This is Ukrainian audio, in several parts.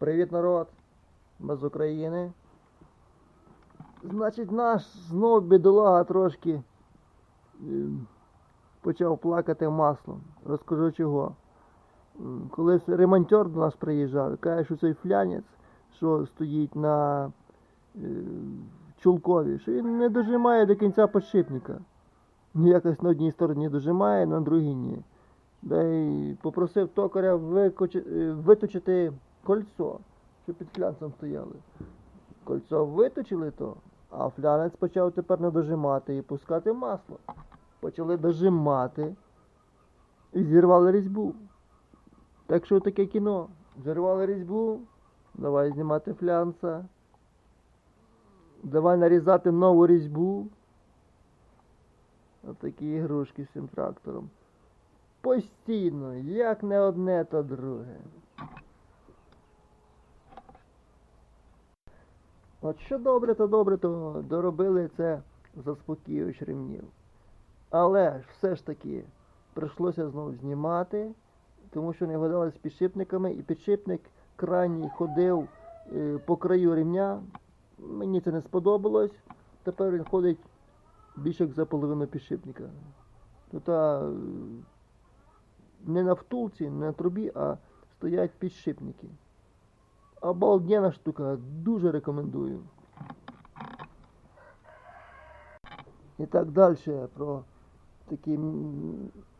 Привіт, народ! Ми з України. Значить, наш знов бідолага трошки ем, почав плакати маслом. Розкажу чого. Колись ремонтер до нас приїжджав каже, що цей флянець, що стоїть на е, чулкові, що він не дожимає до кінця подшипника. Ну, якось на одній стороні дожимає, на другій ні. Да й попросив токаря викочи- е, виточити кольцо, що під флянцем стояли. Кольцо виточили то, а флянець почав тепер не дожимати і пускати масло. Почали дожимати і зірвали різьбу. Так що таке кіно. Зірвали різьбу, давай знімати флянца. Давай нарізати нову різьбу. Отакі ігрушки з цим трактором. Постійно, як не одне, то друге. От що добре, то добре, то доробили це заспокійович ремнів. Але все ж таки прийшлося знову знімати, тому що не вгадали з підшипниками, і підшипник крайній ходив е, по краю ремня. Мені це не сподобалось. Тепер він ходить більше як за половину підшипника. Е, не на втулці, не на трубі, а стоять підшипники. Обалденна штука, дуже рекомендую. І так далі про такий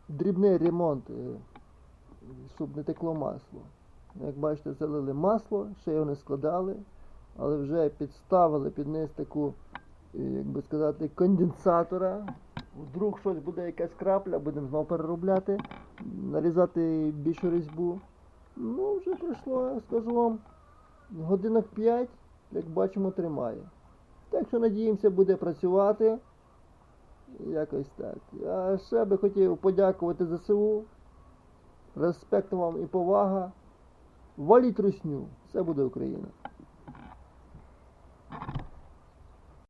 дрібний ремонт, е, щоб не текло масло. Як бачите, залили масло, ще його не складали, але вже підставили під низ таку, е, як би сказати, конденсатора. Вдруг щось буде якась крапля, будемо знову переробляти, нарізати більшу різьбу. Ну, вже пройшло, я скажу вам, годинок 5, як бачимо, тримає. Так що надіємося, буде працювати. Якось так. А ще би хотів подякувати ЗСУ. Респект вам і повага. Валіть русню. Все буде Україна.